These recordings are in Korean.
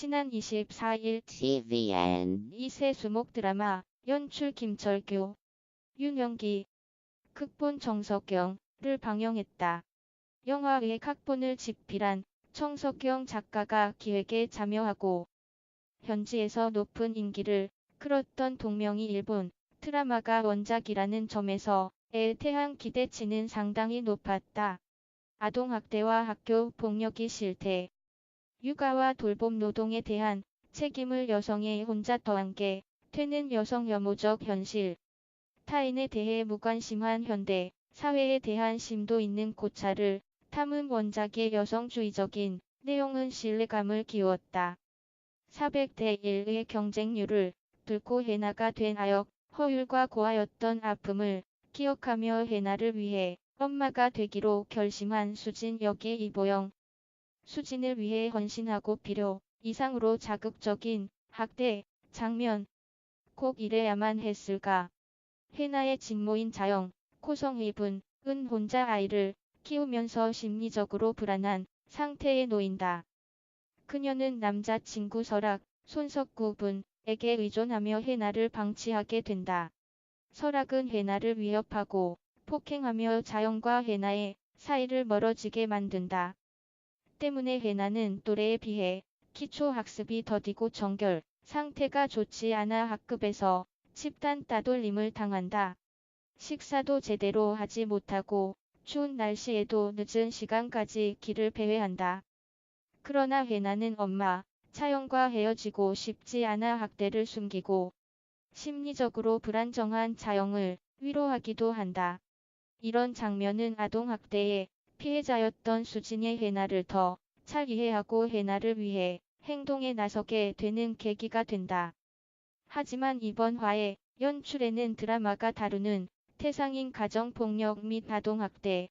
지난 24일 TVN 이세 수목 드라마 연출 김철규, 윤영기, 극본 정석영를 방영했다. 영화의 각본을 집필한 정석영 작가가 기획에 참여하고 현지에서 높은 인기를 끌었던 동명이 일본 드라마가 원작이라는 점에서 에 대한 기대치는 상당히 높았다. 아동학대와 학교 폭력이 실태, 육아와 돌봄 노동에 대한 책임을 여성에 혼자 더한 게 되는 여성 혐오적 현실, 타인에 대해 무관심한 현대 사회에 대한 심도 있는 고찰을 담은 원작의 여성주의적인 내용은 신뢰감을 키웠다. 400대 1의 경쟁률을 뚫고 해나가 된 아역 허율과 고하였던 아픔을 기억하며 해나를 위해 엄마가 되기로 결심한 수진 역의 이보영. 수진을 위해 헌신하고 필요 이상으로 자극적인 학대 장면 꼭 이래야만 했을까. 해나의 직모인 자영, 코성휘분, 은 혼자 아이를 키우면서 심리적으로 불안한 상태에 놓인다. 그녀는 남자친구 설악, 손석구 분에게 의존하며 해나를 방치하게 된다. 설악은 해나를 위협하고 폭행하며 자영과 해나의 사이를 멀어지게 만든다. 때문에 해나는 또래에 비해 기초 학습이 더디고 정결 상태가 좋지 않아 학급에서 집단 따돌림을 당한다. 식사도 제대로 하지 못하고 추운 날씨에도 늦은 시간까지 길을 배회한다. 그러나 해나는 엄마, 차영과 헤어지고 싶지 않아 학대를 숨기고 심리적으로 불안정한 차영을 위로하기도 한다. 이런 장면은 아동학대의 피해자였던 수진의 해나를 더 잘 이해하고 해나를 위해 행동에 나서게 되는 계기가 된다. 하지만 이번 화의 연출에는 드라마가 다루는 태상인 가정폭력 및 아동학대,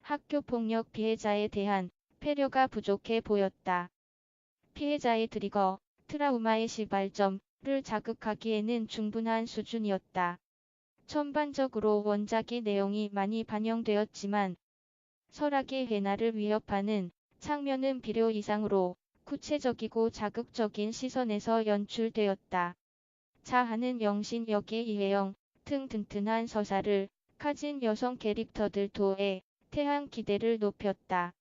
학교폭력 피해자에 대한 배려가 부족해 보였다. 피해자의 트리거, 트라우마의 시발점을 자극하기에는 충분한 수준이었다. 전반적으로 원작의 내용이 많이 반영되었지만 설악의 해나를 위협하는 장면은 필요 이상으로 구체적이고 자극적인 시선에서 연출되었다. 자하는 영신 역의 이혜영 등 튼튼한 서사를 가진 여성 캐릭터들 도에 대한 기대를 높였다.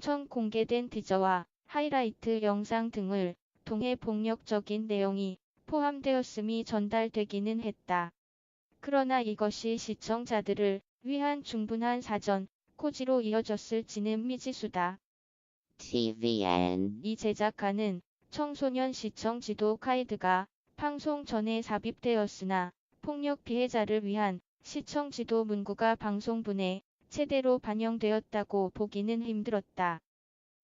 전 공개된 티저와 하이라이트 영상 등을 통해 폭력적인 내용이 포함되었음이 전달되기는 했다. 그러나 이것이 시청자들을 위한 충분한 사전 고지로 이어졌을지는 미지수다. TVN 이 제작하는 청소년 시청 지도 가이드가 방송 전에 삽입되었으나 폭력 피해자를 위한 시청 지도 문구가 방송분에 제대로 반영되었다고 보기는 힘들었다.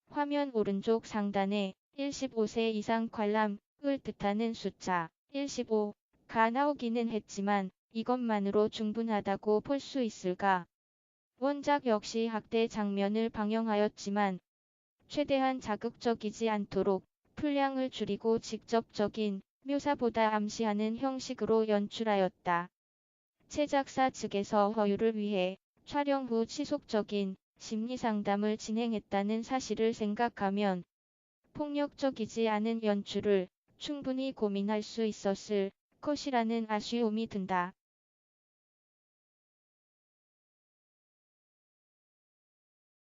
화면 오른쪽 상단에 15세 이상 관람을 뜻하는 숫자 15가 나오기는 했지만 이것만으로 충분하다고 볼 수 있을까? 원작 역시 학대 장면을 방영하였지만 최대한 자극적이지 않도록 분량을 줄이고 직접적인 묘사보다 암시하는 형식으로 연출하였다. 제작사 측에서 허유를 위해 촬영 후 지속적인 심리 상담을 진행했다는 사실을 생각하면 폭력적이지 않은 연출을 충분히 고민할 수 있었을 것이라는 아쉬움이 든다.